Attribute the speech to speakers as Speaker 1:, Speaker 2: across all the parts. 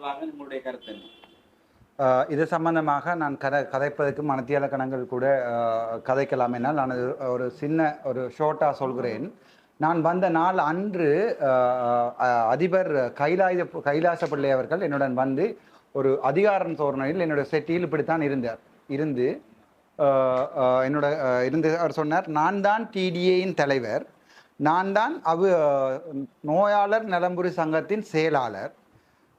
Speaker 1: சொல்லுவாங்க உங்களுடைய கருத்து
Speaker 2: இது சம்பந்தமாக நான் கதை கதைப்பதற்கு மனத்தியால கணங்கள் கூட கதைக்கலாம் என்னால். நான் ஒரு சின்ன ஒரு ஷோர்ட்டாக சொல்கிறேன். நான் வந்த நாள் அன்று அதிபர் கைலாய கைலாச பிள்ளை அவர்கள் என்னுடன் வந்து ஒரு அதிகாரம் தோரணையில் என்னோட செட்டியில் இப்படித்தான் இருந்தார் இருந்து என்னோட இருந்து அவர் சொன்னார் நான் தான் டிடிஏயின் தலைவர். நான் தான் அவ நோயாளர் நலம்புரி சங்கத்தின் செயலாளர்.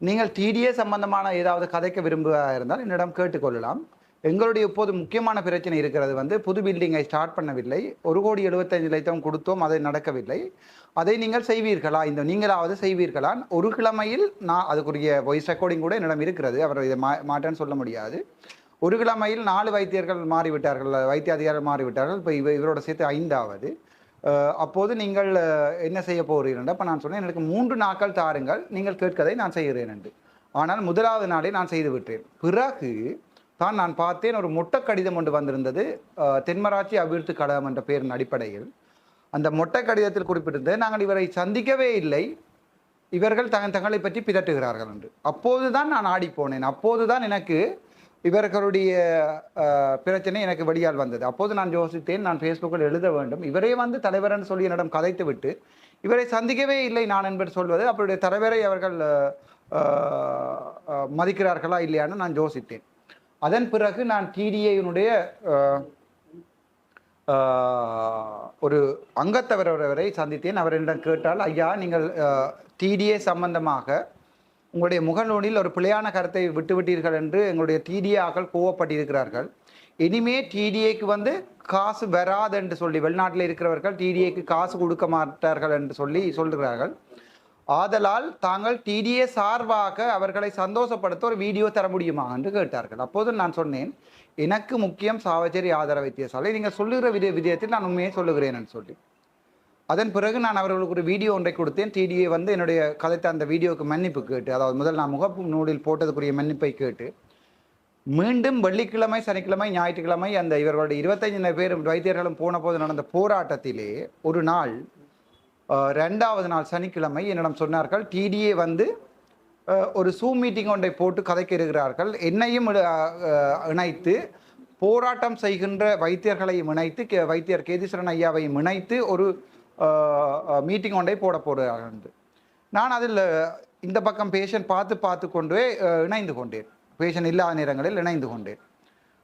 Speaker 2: நீங்கள் டிடிஏ சம்பந்தமான ஏதாவது கதைக்க விரும்புவதாக இருந்தால் என்னிடம் கேட்டுக்கொள்ளலாம். எங்களுடைய இப்போது முக்கியமான பிரச்சனை இருக்கிறது வந்து புது பில்டிங்கை ஸ்டார்ட் பண்ணவில்லை. ஒரு கோடி எழுபத்தைந்து லட்சம் கொடுத்தோம் அதை நடக்கவில்லை. அதை நீங்கள் செய்வீர்களா? இந்த நீங்களாவது செய்வீர்களா ஒரு கிழமையில் நான் அதுக்குரிய வாய்ஸ் ரெக்கார்டிங் கூட என்னிடம் இருக்கிறது. அவர் இதை மா மாட்டேன்னு சொல்ல முடியாது. ஒரு கிழமையில் நாலு வைத்தியர்கள் மாறிவிட்டார்கள் வைத்திய அதிகாரிகள் மாறிவிட்டார்கள். இப்போ இவ இவரோட சேர்த்து ஐந்தாவது. அப்போது நீங்கள் என்ன செய்ய போகிறீர்கள் அப்போ நான் சொன்னேன். எனக்கு மூன்று நாட்கள் தாருங்கள். நீங்கள் கேட்கதை நான் செய்கிறேன் என்று. ஆனால் முதலாவது நாளே நான் செய்து விட்டேன். பிறகு தான் நான் பார்த்தேன் ஒரு மொட்டை கடிதம் ஒன்று வந்திருந்தது. தென்மராட்சி அபிவிருத்தி கழகம் என்ற பேரின் அடிப்படையில். அந்த மொட்டை கடிதத்தில் குறிப்பிட்டிருந்தது நாங்கள் இவரை சந்திக்கவே இல்லை. இவர்கள் தங்கள் தங்களை பற்றி பிதட்டுகிறார்கள் என்று. அப்போதுதான் நான் ஆடிப்போனேன் அப்போது தான் எனக்கு இவர்களுடைய பிரச்சனை எனக்கு வெளியால் வந்தது. அப்போது நான் யோசித்தேன் நான் ஃபேஸ்புக்கில் எழுத வேண்டும். இவரே வந்து தலைவரன் சொல்லி என்னிடம் கதைத்து விட்டு இவரை சந்திக்கவே இல்லை நான் என்பது சொல்வது அவருடைய தலைவரை அவர்கள் மதிக்கிறார்களா இல்லையான்னு நான் யோசித்தேன். அதன் பிறகு நான் டிடிஏனுடைய ஒரு அங்கத்தவரவரை சந்தித்தேன். அவர் என்னிடம் கேட்டால் ஐயா நீங்கள் டிடிஏ சம்பந்தமாக உங்களுடைய முகநூலில் ஒரு பிழையான கருத்தை விட்டுவிட்டீர்கள் என்று எங்களுடைய டிடிஏ ஆக்கள் கோவப்பட்டிருக்கிறார்கள். இனிமே டிடிஏக்கு வந்து காசு வராது என்று சொல்லி வெளிநாட்டில் இருக்கிறவர்கள் டிடிஏக்கு காசு கொடுக்க மாட்டார்கள் என்று சொல்லி சொல்கிறார்கள். ஆதலால் தாங்கள் டிடிஏ சார்பாக அவர்களை சந்தோஷப்படுத்த ஒரு வீடியோ தர முடியுமா என்று கேட்டார்கள். அப்போது நான் சொன்னேன் எனக்கு முக்கியம் சாவச்சேரி ஆதார வைத்தியசாலை நீங்கள் சொல்லுகிற வித விதயத்தில் நான் உண்மையை சொல்லுகிறேன் என்று சொல்லி. அதன் பிறகு நான் அவர்களுக்கு ஒரு வீடியோ ஒன்றை கொடுத்தேன். டிடிஏ வந்து என்னுடைய கதைத்த அந்த வீடியோவுக்கு மன்னிப்பு கேட்டு அதாவது முதல் நான் முகப்பு நூலில் போட்டதுக்குரிய மன்னிப்பை கேட்டு மீண்டும் வெள்ளிக்கிழமை சனிக்கிழமை ஞாயிற்றுக்கிழமை அந்த இவர்களுடைய இருபத்தஞ்சு பேர் வைத்தியர்களும் போன போது நடந்த போராட்டத்திலே ஒரு நாள் ரெண்டாவது நாள் சனிக்கிழமை என்னிடம் சொன்னார்கள் டிடிஏ வந்து ஒரு சூம் மீட்டிங் ஒன்றை போட்டு கதைக்க இருக்கிறார்கள் என்னையும் இணைத்து போராட்டம் செய்கின்ற வைத்தியர்களையும் இணைத்து கே- வைத்தியர் கேதீஸ்வரன் ஐயாவையும் இணைத்து ஒரு மீட்டிங் ஒன்றை போட போகிறார்கள் நான் அதில் இந்த பக்கம் பேஷண்ட் பார்த்து பார்த்து கொண்டே இணைந்து கொண்டேன். பேஷண்ட் இல்லாத நேரங்களில் இணைந்து கொண்டேன்.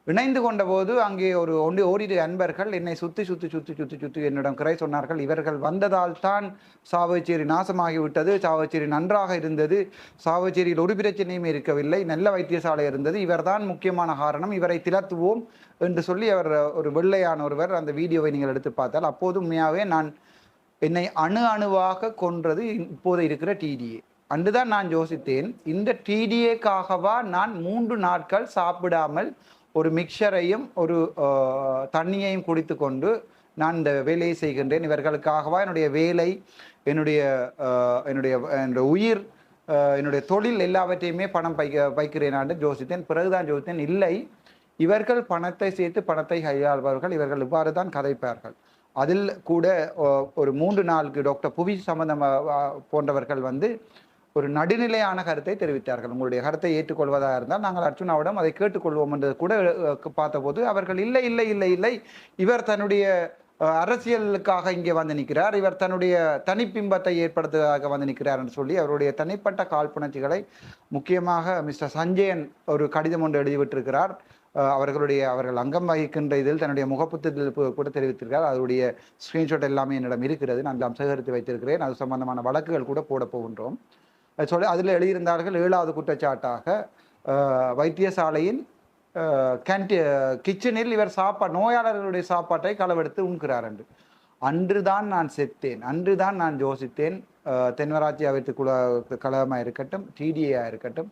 Speaker 2: இணைந்து கொண்ட போது அங்கே ஒரு ஒன்று ஓரிரு அன்பர்கள் என்னை சுற்றி சுற்றி சுற்றி சுற்றி சுற்றி என்னிடம் குறை சொன்னார்கள். இவர்கள் வந்ததால் தான் சாவச்சேரி நாசமாகிவிட்டது சாவச்சேரி நன்றாக இருந்தது. சாவச்சேரியில் ஒரு பிரச்சனையும் இருக்கவில்லை. நல்ல வைத்தியசாலை இருந்தது. இவர்தான் முக்கியமான காரணம். இவரை திலத்துவோம் என்று சொல்லி அவர் ஒரு வெள்ளையான ஒருவர் அந்த வீடியோவை நீங்கள் எடுத்து பார்த்தால் அப்போது உண்மையாகவே நான் என்னை அணு அணுவாக கொன்றது இப்போது இருக்கிற டிடிஏ அன்றுதான் நான் யோசித்தேன் இந்த டிடிஏக்காகவா நான் மூன்று நாட்கள் சாப்பிடாமல் ஒரு மிக்சரையும் ஒரு தண்ணியையும் குடித்து கொண்டு நான் இந்த வேலையை செய்கின்றேன். இவர்களுக்காகவா என்னுடைய வேலை என்னுடைய என்னுடைய என்னுடைய உயிர் என்னுடைய தொழில் எல்லாவற்றையுமே பணம் பைக்க வைக்கிறேன் யோசித்தேன். பிறகுதான் யோசித்தேன் இல்லை இவர்கள் பணத்தை சேர்த்து பணத்தை கையாள்பவர்கள் இவர்கள் இவ்வாறு தான் கதைப்பார்கள். அதில் கூட ஒரு மூன்று நாளுக்கு டாக்டர் புவி சம்பந்தம் போன்றவர்கள் வந்து ஒரு நடுநிலையான கருத்தை தெரிவித்தார்கள். உங்களுடைய கருத்தை ஏற்றுக்கொள்வதாக இருந்தால் நாங்கள் அர்ச்சுனாவிடம் அதை கேட்டுக்கொள்வோம் என்று கூட பார்த்தபோது அவர்கள் இல்லை இல்லை இல்லை இல்லை இவர் தன்னுடைய அரசியலுக்காக இங்கே வந்து நிற்கிறார். இவர் தன்னுடைய தனிப்பிம்பத்தை ஏற்படுத்துவதாக வந்து நிற்கிறார் என்று சொல்லி அவருடைய தனிப்பட்ட காழ்ப்புணர்ச்சிகளை முக்கியமாக மிஸ்டர் சஞ்சயன் ஒரு கடிதம் ஒன்று எழுதிவிட்டிருக்கிறார். அவர்களுடைய அவர்கள் அங்கம் வகிக்கின்ற இதில் தன்னுடைய முகப்புத்தில் கூட தெரிவித்திருக்கார் அதனுடைய ஸ்கிரீன்ஷாட் எல்லாமே என்னிடம் இருக்கிறது. நான் எல்லாம் சேகரித்து வைத்திருக்கிறேன். அது சம்பந்தமான வழக்குகள் கூட போட போகின்றோம். சொல்லி அதில் எழுதியிருந்தார்கள் ஏழாவது குற்றச்சாட்டாக வைத்தியசாலையின் கேன்டி கிச்சனில் இவர் சாப்பாடு நோயாளர்களுடைய சாப்பாட்டை களவெடுத்து உண்கிறார் என்று. அன்று தான் நான் செத்தேன். அன்று தான் நான் யோசித்தேன். அஹ், தென்மராட்சி அவைத்து குல கழகமாக இருக்கட்டும் டிடிஏயாக இருக்கட்டும்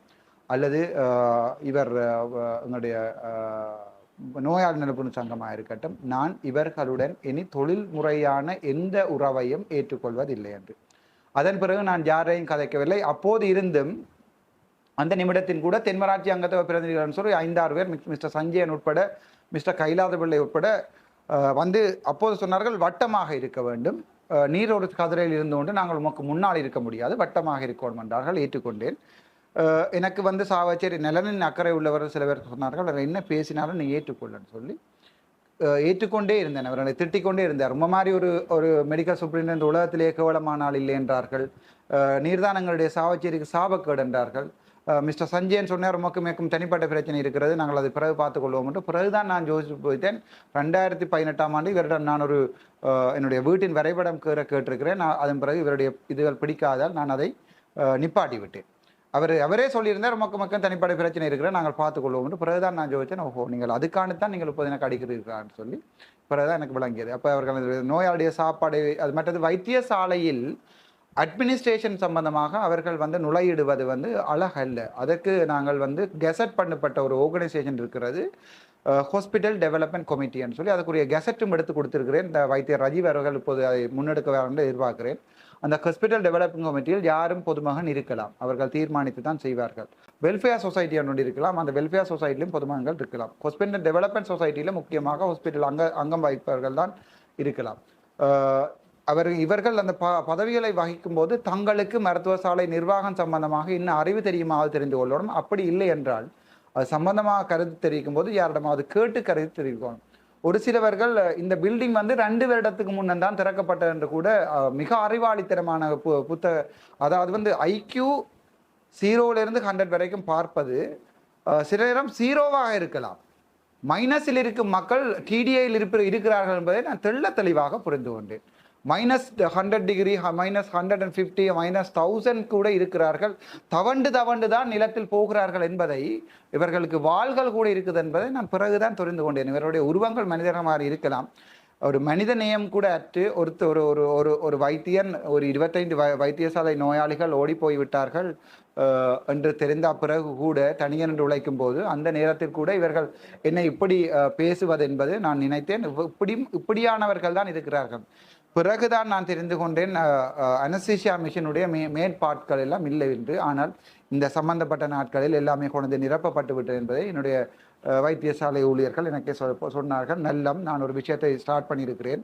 Speaker 2: அல்லது இவர் என்னுடைய நோயாளி அஹ், சங்கமாக இருக்கட்டும் நான் இவர்களுடன் இனி தொழில் முறையான எந்த உறவையும் ஏற்றுக்கொள்வதில்லை என்று. அதன் பிறகு நான் யாரையும் கதைக்கவில்லை. அப்போது இருந்தும் அந்த நிமிடத்தின் கூட தென்மராட்சி அங்கத்தவ பிரதிநிதிகள் சொல்லி ஐந்தாறு பேர் மிஸ்டர் சஞ்சயன் உட்பட மிஸ்டர் கைலாத பிள்ளை உட்பட வந்து அப்போது சொன்னார்கள் வட்டமாக இருக்க வேண்டும். நீர் ஒரு கதிரையில் இருந்து கொண்டு நாங்கள் உமக்கு முன்னால் இருக்க முடியாது. வட்டமாக இருக்கணும் என்றார்கள் ஏற்றுக்கொண்டேன். எனக்கு வந்து சாவச்சேரி நலனின் அக்கறை உள்ளவர் சில பேர் சொன்னார்கள் அவர் என்ன பேசினாலும் நீ ஏற்றுக்கொள்ளன்னு சொல்லி ஏற்றுக்கொண்டே இருந்தேன் அவர்களை திட்டிக்கொண்டே இருந்தார். ரொம்ப மாதிரி ஒரு ஒரு மெடிக்கல் சூப்பரிண்டென்ட் உலகத்திலே கேவலமான ஆள் இல்லை என்றார்கள். நீர்தானங்களுடைய சாவச்சேரிக்கு சாபக்கேடு என்றார்கள். மிஸ்டர் சஞ்சயன் சொன்னார் உமக்கு மேற்கும் தனிப்பட்ட பிரச்சனை இருக்கிறது. நாங்கள் அதை பிறகு பார்த்துக்கொள்வோம் என்று. பிறகுதான் நான் யோசிச்சு போயிட்டேன். ரெண்டாயிரத்தி பதினெட்டாம் ஆண்டு இவரிடம் நான் ஒரு என்னுடைய வீட்டின் வரைபடம் கேற கேட்டிருக்கிறேன். நான் அதன் பிறகு இவருடைய இதுகள் பிடிக்காதால் நான் அதை நிப்பாட்டி விட்டேன் அவர் அவரே சொல்லியிருந்தார் மக்கள் மக்கள் தனிப்பட்ட பிரச்சனை இருக்கிற நாங்கள் பார்த்துக்கொள்வோம் என்று. பிறகுதான் நான் ஜோதிச்சேன் ஓஹோ நீங்கள் அதுக்கான தான் நீங்கள் இப்போது எனக்கு அடிக்கிறீர்களான்னு சொல்லி பிறகுதான் எனக்கு விளங்கியது. அப்போ அவர்கள் நோயாளிய சாப்பாடு அது மற்றது வைத்தியசாலையில் அட்மினிஸ்ட்ரேஷன் சம்பந்தமாக அவர்கள் வந்து நுழையிடுவது வந்து அழகல்ல. அதற்கு நாங்கள் வந்து கெசட் பண்ணப்பட்ட ஒரு ஆர்கனைசேஷன் இருக்கிறது ஹாஸ்பிட்டல் டெவலப்மெண்ட் கமிட்டின்னு சொல்லி அதுக்குரிய கெசட்டும் எடுத்து கொடுத்துருக்கிறேன். இந்த வைத்தியர் ரஜீவ் அவர்கள் இப்போது அதை முன்னெடுக்க வேண்டும் என்று எதிர்பார்க்கிறேன். அந்த ஹாஸ்பிட்டல் டெவலப்பிங் கமிட்டியில் யாரும் பொதுமகன் இருக்கலாம். அவர்கள் தீர்மானித்து தான் செய்வார்கள். வெல்ஃபேர் சொசைட்டி ஒன்று இருக்கலாம். அந்த வெல்ஃபேர் சொசைட்டிலும் பொதுமகன்கள் இருக்கலாம். ஹாஸ்பிட்டல் டெவலப்மெண்ட் சொசைட்டியில் முக்கியமாக ஹாஸ்பிட்டல் அங்க அங்கம் வகிப்பவர்கள் தான் இருக்கலாம். அவர் இவர்கள் அந்த ப பதவிகளை வகிக்கும் போது தங்களுக்கு மருத்துவ சாலை நிர்வாகம் சம்பந்தமாக இன்னும் அறிவு தெரியுமாவது தெரிந்து கொள்ளணும். அப்படி இல்லை என்றால் அது சம்பந்தமாக கருத்து தெரிவிக்கும் போது யாரிடமாவது கேட்டு கருத்து தெரிவிக்கணும். ஒரு சிலவர்கள் இந்த பில்டிங் வந்து ரெண்டு வருடத்துக்கு முன்னே தான் திறக்கப்பட்டது என்று கூட மிக அறிவாளித்தனமான பு புத்தக அதாவது வந்து ஐக்யூ ஜீரோவிலிருந்து ஹண்ட்ரட் வரைக்கும் பார்ப்பது சில நேரம் ஜீரோவாக இருக்கலாம். மைனஸில் இருக்கும் மக்கள் டிடிஐயில் இருப்ப இருக்கிறார்கள் என்பதை நான் தெள்ள தெளிவாக புரிந்து கொண்டேன். Minus hundred degree minus hundred and fifty minus thousand கூட இருக்கிறார்கள். தவண்டு தவண்டு தான் நிலத்தில் போகிறார்கள் என்பதை இவர்களுக்கு வாள்கள் கூட இருக்குது என்பதை நான் பிறகுதான் தெரிந்து கொண்டேன். இவருடைய உருவங்கள் மனிதர்கள் இருக்கலாம். ஒரு மனித நேயம் கூட அற்று ஒருத்த ஒரு ஒரு ஒரு ஒரு வைத்தியன் ஒரு இருபத்தைந்து வை வைத்தியசாலை நோயாளிகள் ஓடி விட்டார்கள். என்று தெரிந்த பிறகு கூட தனியன் என்று உழைக்கும் போது அந்த நேரத்தில் கூட இவர்கள் என்னை இப்படி பேசுவது என்பது நான் நினைத்தேன். இப்படி இப்படியானவர்கள் தான் இருக்கிறார்கள். பிறகுதான் நான் தெரிந்து கொண்டேன் அனஸ்தீசியா மிஷினுடைய மே மேற்பாட்கள் எல்லாம் இல்லை என்று. ஆனால் இந்த சம்பந்தப்பட்ட நாட்களில் எல்லாமே கொண்டு நிரப்பப்பட்டு விட்டது என்பதை என்னுடைய வைத்தியசாலை ஊழியர்கள் எனக்கே சொ- சொன்னார்கள். நல்லம் நான் ஒரு விஷயத்தை ஸ்டார்ட் பண்ணியிருக்கிறேன்.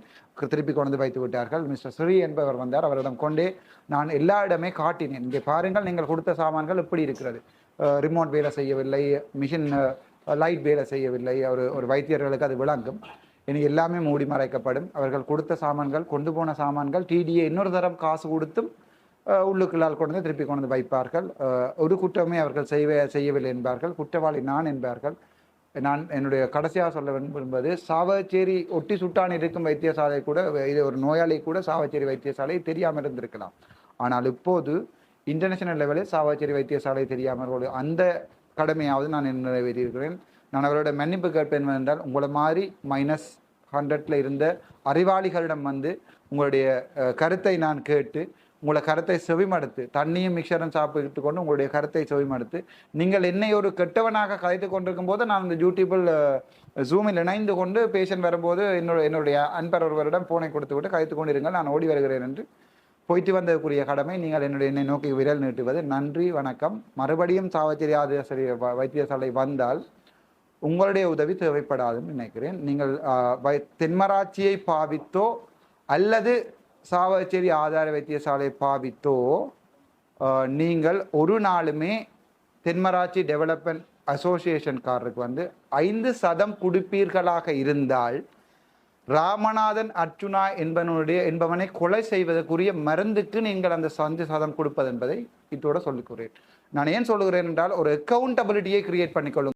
Speaker 2: திருப்பி கொண்டு வைத்து விட்டார்கள். மிஸ்டர் ஸ்ரீ என்பவர் வந்தார். அவரிடம் கொண்டே நான் எல்லா இடமே காட்டினேன். இங்கே பாருங்கள் நீங்கள் கொடுத்த சாமான்கள் இப்படி இருக்கிறது. ரிமோட் வேலை செய்யவில்லை மிஷின் லைட் வேலை செய்யவில்லை. ஒரு ஒரு வைத்தியர்களுக்கு அது விளங்கும். இனி எல்லாமே மூடி மறைக்கப்படும். அவர்கள் கொடுத்த சாமான்கள் கொண்டு போன சாமான்கள் டிடிஏ இன்னொரு தரம் காசு கொடுத்தும் உள்ளுக்குள்ளால் கொண்டு வந்து திருப்பி கொண்டு வந்து வைப்பார்கள். ஒரு குற்றமே அவர்கள் செய்ய செய்யவில்லை என்பார்கள். குற்றவாளி நான் என்பார்கள். நான் என்னுடைய கடைசியாக சொல்ல விரும்புவது சாவச்சேரி ஒட்டி சுட்டான் இருக்கும் வைத்தியசாலை கூட இது ஒரு நோயாளி கூட சாவச்சேரி வைத்தியசாலை தெரியாமல் இருந்திருக்கலாம். ஆனால் இப்போது இன்டர்நேஷனல் லெவலில் சாவச்சேரி வைத்தியசாலை தெரியாமல் அந்த கடமையாவது நான் நிறைவேற்றியிருக்கிறேன் நான் அவரோட மன்னிப்பு கேட்பேன் என்றால் உங்களை மாதிரி மைனஸ் ஹண்ட்ரட்ல இருந்த அறிவாளிகளிடம் வந்து உங்களுடைய கருத்தை நான் கேட்டு உங்களை கருத்தை செவிமடுத்து தண்ணியும் மிக்சரும் சாப்பிட்டு கொண்டு உங்களுடைய கருத்தை செவிமடுத்து நீங்கள் என்னை ஒரு கெட்டவனாக கலைத்து கொண்டிருக்கும் போது நான் இந்த யூடியூபில் ஜூமில் இணைந்து கொண்டு பேஷண்ட் வரும்போது என்னோட என்னுடைய அன்பர் ஒருவரிடம் போனை கொடுத்து விட்டு கலைத்து கொண்டிருங்கள் நான் ஓடி வருகிறேன் என்று போயிட்டு வந்ததுக்குரிய கடமை நீங்கள் என்னுடைய என்னை நோக்கி விரல் நீட்டுவது. நன்றி வணக்கம். மறுபடியும் சாவச்சேரி ஆதிவாசி வ- வைத்தியசாலை வந்தால் உங்களுடைய உதவி தேவைப்படாதுன்னு நினைக்கிறேன். நீங்கள் வை- தென்மராட்சியை பாவித்தோ அல்லது சாவச்சேரி ஆதார வைத்தியசாலை பாவித்தோ நீங்கள் ஒரு நாளுமே தென்மராட்சி டெவலப்மெண்ட் அசோசியேஷன்காரருக்கு வந்து ஐந்து சதம் கொடுப்பீர்களாக இருந்தால் ராமநாதன் அர்ச்சுனா என்பவனுடைய என்பவனை கொலை செய்வதற்குரிய மருந்துக்கு நீங்கள் அந்த சந்து சதம் கொடுப்பது என்பதை இதோட சொல்லுகிறேன் நான் ஏன் சொல்லுகிறேன் என்றால் ஒரு அக்கௌண்டபிலிட்டியை கிரியேட் பண்ணிக்கொள்ளும்